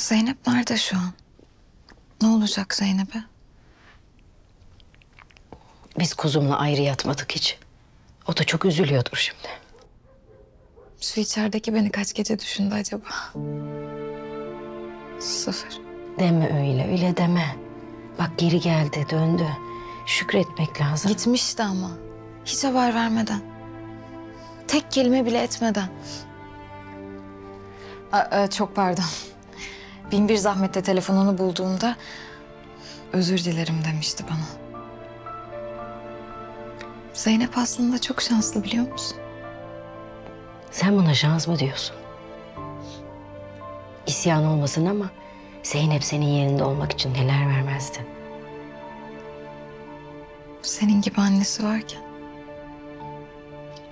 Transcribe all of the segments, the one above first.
Zeynep nerede şu an? Ne olacak Zeynep'e? Biz kuzumla ayrı yatmadık hiç. O da çok üzülüyordur şimdi. Şu içerideki beni kaç gece düşündü acaba? Sıfır. Deme öyle, öyle deme. Bak geri geldi, döndü. Şükretmek lazım. Gitmişti ama. Hiç haber vermeden. Tek kelime bile etmeden. Aa, e, çok pardon. Bin bir zahmetle telefonunu bulduğumda özür dilerim demişti bana. Zeynep aslında çok şanslı biliyor musun? Sen buna şans mı diyorsun? İsyan olmasın ama Zeynep senin yerinde olmak için neler vermezdi. Senin gibi annesi varken.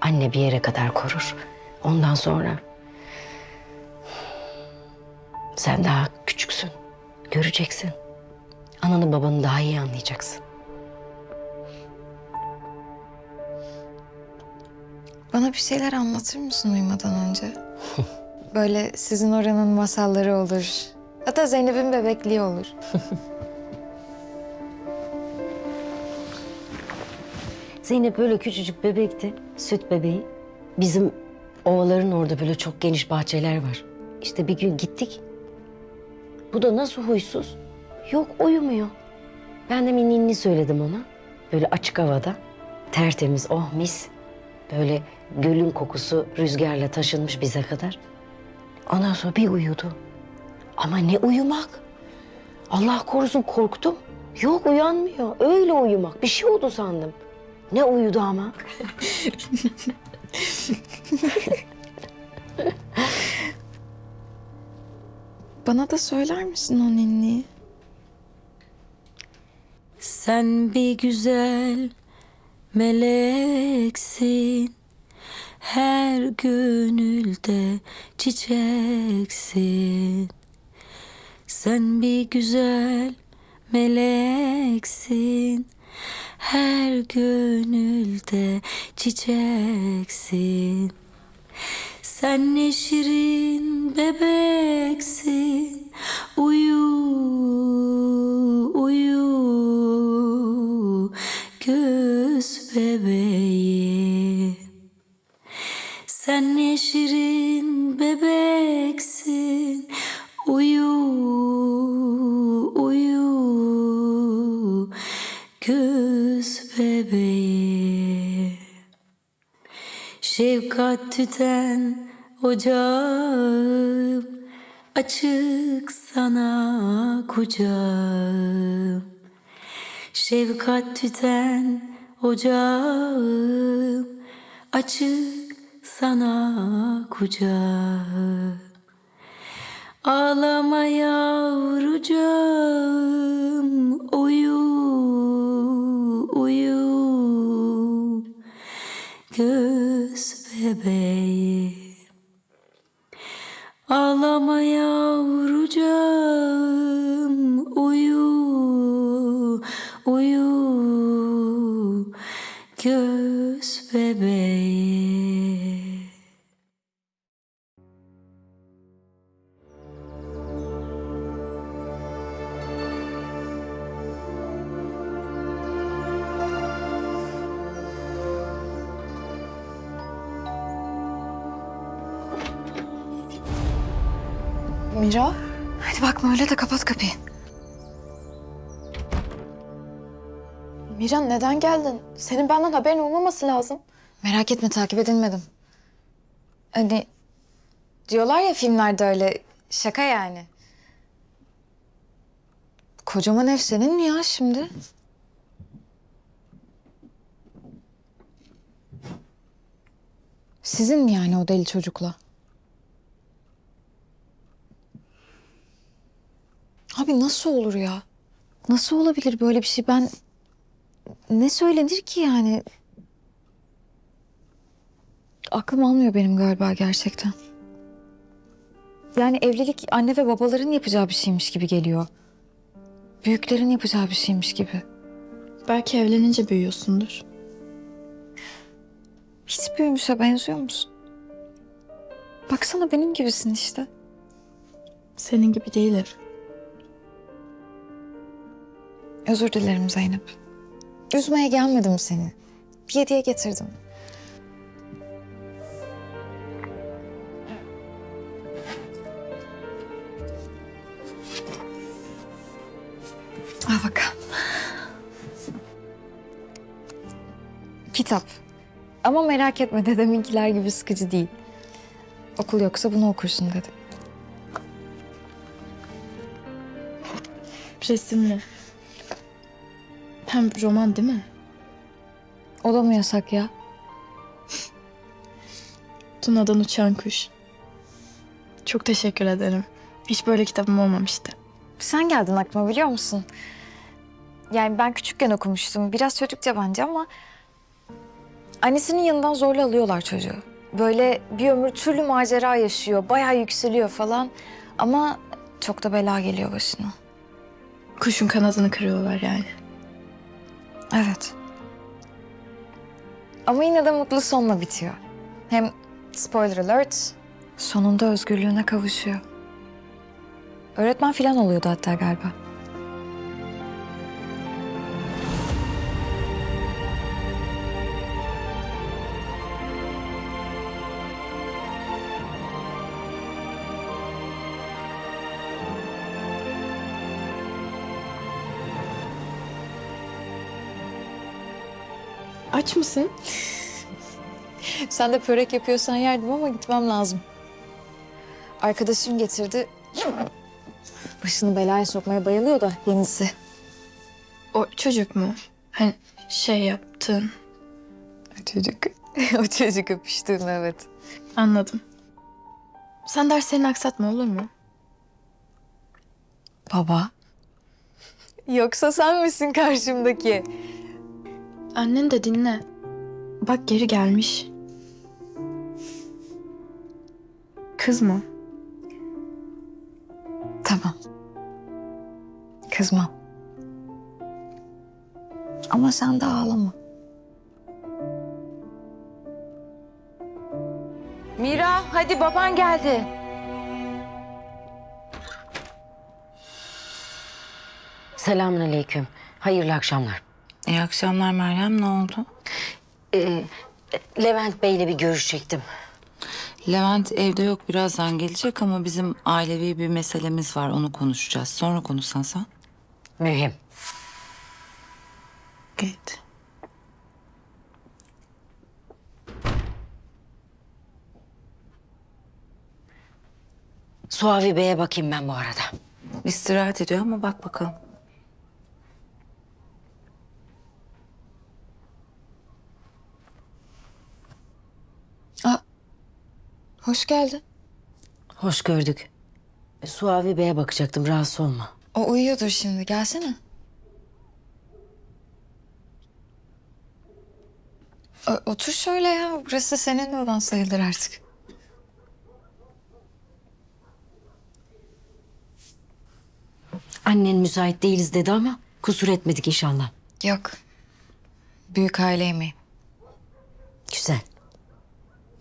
Anne bir yere kadar korur. Ondan sonra sen daha küçüksün. Göreceksin. Ananı babanı daha iyi anlayacaksın. Bana bir şeyler anlatır mısın uyumadan önce? Böyle sizin oranın masalları olur. Hatta Zeynep'in bebekliği olur. Zeynep böyle küçücük bebekti. Süt bebeği. Bizim ovaların orada böyle çok geniş bahçeler var. İşte bir gün gittik. Bu da nasıl huysuz? Yok uyumuyor. Ben de ninni söyledim ona. Böyle açık havada. Tertemiz, oh mis. Böyle gölün kokusu rüzgarla taşınmış bize kadar. Ondan sonra bir uyudu. Ama ne uyumak? Allah korusun korktum. Yok uyanmıyor. Öyle uyumak. Bir şey oldu sandım. Ne uyudu ama? Bana da söyler misin o ninniyi? Sen bir güzel meleksin. Her gönülde çiçeksin. Sen bir güzel meleksin. Her gönülde çiçeksin. Sen ne şirin bebeksin. Uyu, uyu. Göz bebeğim. Sen ne şirin bebeksin. Uyu, uyu. Göz bebeğim. Şefkat tüten ocağım Açık sana kucağım. Şefkat tüten ocağım Açık sana kucağım. Ağlama yavrucağım Uyu, uyu. Göz bebeğim Mira. Hadi bakma öyle de kapat kapıyı. Miran neden geldin? Senin benden haberin olmaması lazım. Merak etme takip edilmedim. Hani diyorlar ya filmlerde öyle şaka yani. Kocaman ev senin mi ya şimdi? Sizin mi yani o deli çocukla? Nasıl olur ya? Nasıl olabilir böyle bir şey? Ben ne söylenir ki yani? Aklım almıyor benim galiba gerçekten. Yani evlilik anne ve babaların yapacağı bir şeymiş gibi geliyor. Büyüklerin yapacağı bir şeymiş gibi. Belki evlenince büyüyorsundur. Hiç büyümüşe benziyor musun? Baksana benim gibisin işte. Senin gibi değiller. Özür dilerim Zeynep. Üzmeye gelmedim seni. Bir hediye getirdim. Al bakalım. Kitap. Ama merak etme dedeminkiler gibi sıkıcı değil. Okul yoksa bunu okursun dedi. Resimli. Hem roman değil mi? O da mı yasak ya? Tuna'dan Uçan Kuş. Çok teşekkür ederim. Hiç böyle kitabım olmamıştı. Sen geldin aklıma biliyor musun? Yani ben küçükken okumuştum. Biraz çocukça bence ama... Annesinin yanından zorla alıyorlar çocuğu. Böyle bir ömür türlü macera yaşıyor. Bayağı yükseliyor falan. Ama çok da bela geliyor başına. Kuşun kanadını kırıyorlar yani. Evet. Ama yine de mutlu sonla bitiyor. Hem spoiler alert, sonunda özgürlüğüne kavuşuyor. Öğretmen falan oluyordu hatta galiba. Aç mısın? Sen de börek yapıyorsan yerdim ama gitmem lazım. Arkadaşım getirdi. Başını belaya sokmaya bayılıyor da yenisi. O çocuk mu? Hani şey yaptın. O çocuk. o çocuk öpüştüğüm evet. Anladım. Sen derslerini aksatma olur mu? Baba. Yoksa sen misin karşımdaki? Annen de dinle. Bak geri gelmiş. Kızma. Tamam. Kızmam. Ama sen de ağlama. Mira hadi baban geldi. Selamünaleyküm. Hayırlı akşamlar. İyi akşamlar Meryem. Ne oldu? Ee, Levent Bey'le bir görüşecektim. Levent evde yok. Birazdan gelecek ama bizim ailevi bir meselemiz var. Onu konuşacağız. Sonra konuşsan sen. Mühim. Git. Suavi Bey'e bakayım ben bu arada. İstirahat ediyor ama bak bakalım. Hoş geldin. Hoş gördük. Suavi Bey'e bakacaktım rahatsız olma. O uyuyordur şimdi. Gelsene. O- otur şöyle ya. Burası senin olan sayılır artık. Annen müsait değiliz dedi ama kusur etmedik inşallah. Yok. Büyük aile yemeği. Güzel.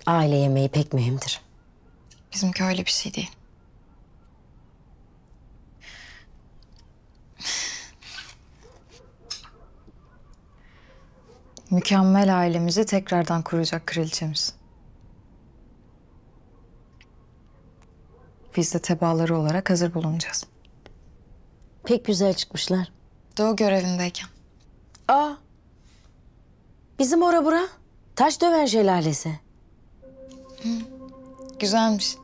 Aile yemeği pek mühimdir. Bizimki öyle bir şey değil. Mükemmel ailemizi tekrardan kuracak kraliçemiz. Biz de tebaaları olarak hazır bulunacağız. Pek güzel çıkmışlar. Doğu görevindeyken. Aa. Bizim ora bura. Taş döven şelalesi. Güzelmiş.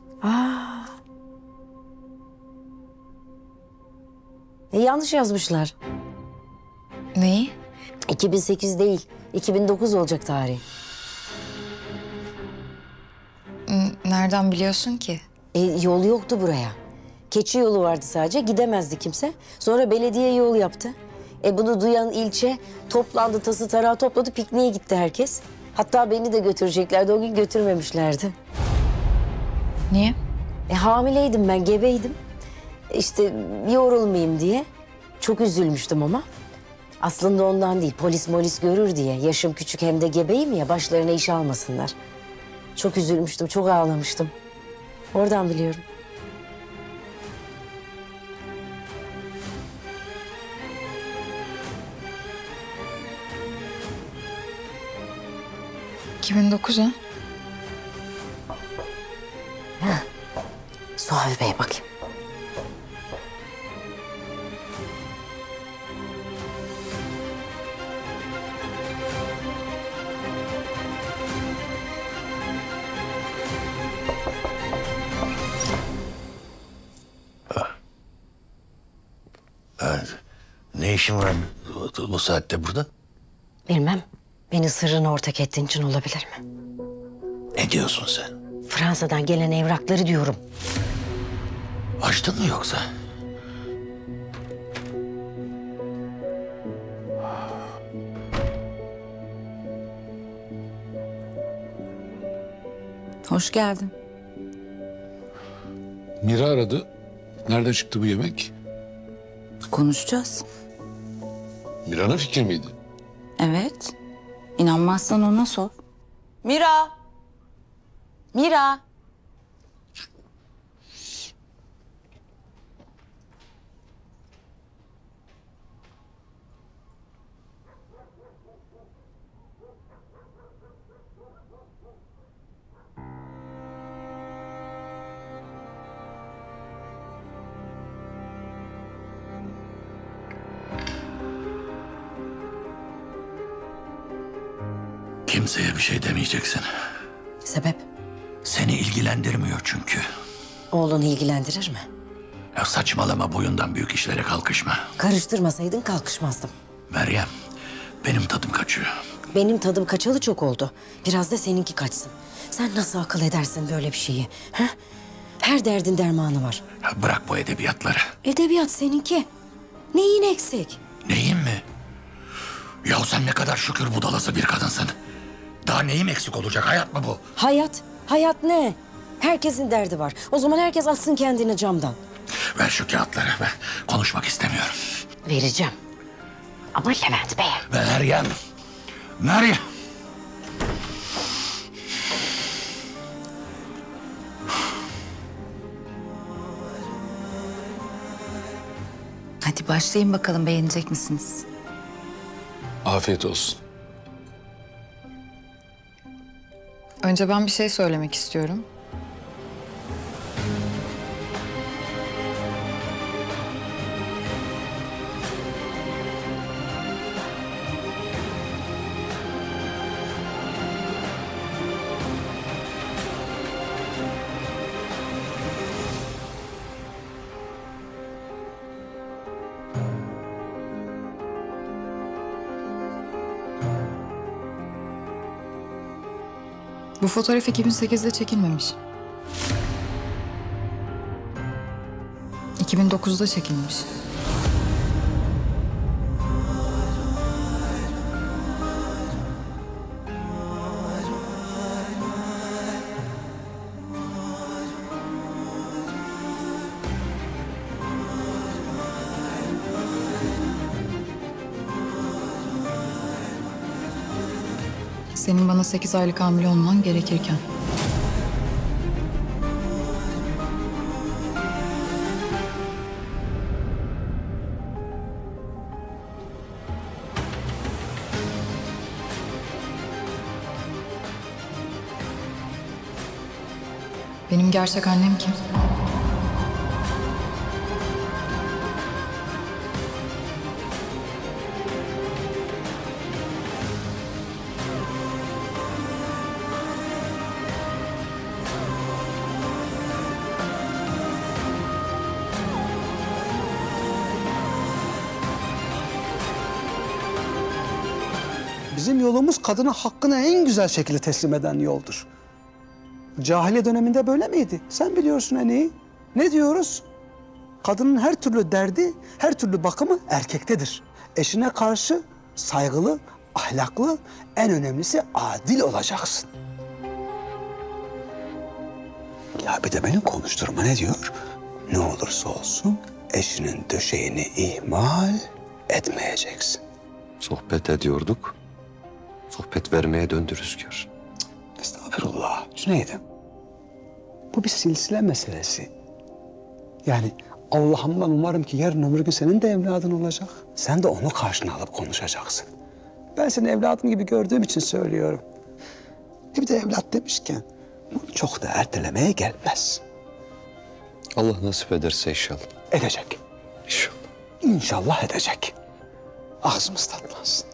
E, yanlış yazmışlar. Neyi? 2008 değil, 2009 olacak tarih. Nereden biliyorsun ki? E, yol yoktu buraya. Keçi yolu vardı sadece, gidemezdi kimse. Sonra belediye yol yaptı. E bunu duyan ilçe toplandı, tası tarağı topladı, pikniğe gitti herkes. Hatta beni de götüreceklerdi, o gün götürmemişlerdi. Niye? E, hamileydim ben, gebeydim. İşte yorulmayayım diye. Çok üzülmüştüm ama. Aslında ondan değil, polis molis görür diye. Yaşım küçük hem de gebeyim ya, başlarına iş almasınlar. Çok üzülmüştüm, çok ağlamıştım. Oradan biliyorum. 2009 ha? Suavi Bey'e bakayım. Ne işin var bu, bu saatte burada? Bilmem. Beni sırrına ortak ettiğin için olabilir mi? Ne diyorsun sen? Fransa'dan gelen evrakları diyorum. Açtın mı yoksa? Hoş geldin. Mira aradı. Nerede çıktı bu yemek? Konuşacağız. Mira'nın fikri miydi? Evet. İnanmazsan ona sor. Mira. Mira. Kimseye bir şey demeyeceksin. Sebep? Seni ilgilendirmiyor çünkü. Oğlunu ilgilendirir mi? Ya saçmalama boyundan büyük işlere kalkışma. Karıştırmasaydın kalkışmazdım. Meryem, benim tadım kaçıyor. Benim tadım kaçalı çok oldu. Biraz da seninki kaçsın. Sen nasıl akıl edersin böyle bir şeyi? Ha? Her derdin dermanı var. Ya bırak bu edebiyatları. Edebiyat seninki. Neyin eksik? Neyim mi? Ya sen ne kadar şükür budalası bir kadınsın. Daha neyim eksik olacak? Hayat mı bu? Hayat. Hayat ne? Herkesin derdi var. O zaman herkes atsın kendini camdan. Ver şu kağıtları. Ben konuşmak istemiyorum. Vereceğim. Ama Levent Bey'e. Meryem. Meryem. Hadi başlayın bakalım beğenecek misiniz? Afiyet olsun. Önce ben bir şey söylemek istiyorum. Bu fotoğraf 2008'de çekilmemiş. 2009'da çekilmiş. Senin bana 8 aylık hamile olman gerekirken. Benim gerçek annem kim? Bizim yolumuz kadına hakkını en güzel şekilde teslim eden yoldur. Cahiliye döneminde böyle miydi? Sen biliyorsun en iyi. Ne diyoruz? Kadının her türlü derdi, her türlü bakımı erkektedir. Eşine karşı saygılı, ahlaklı, en önemlisi adil olacaksın. Ya bir de beni konuşturma ne diyor? Ne olursa olsun eşinin döşeğini ihmal etmeyeceksin. Sohbet ediyorduk. Sohbet vermeye döndü rüzgar. Estağfurullah. Cüneyt'im. Bu bir silsile meselesi. Yani Allah'ımdan umarım ki yarın ömür gün senin de evladın olacak. Sen de onu karşına alıp konuşacaksın. Ben seni evladım gibi gördüğüm için söylüyorum. E bir de evlat demişken bunu çok da ertelemeye gelmez. Allah nasip ederse inşallah. Edecek. İnşallah. İnşallah edecek. Ağzımız tatlansın.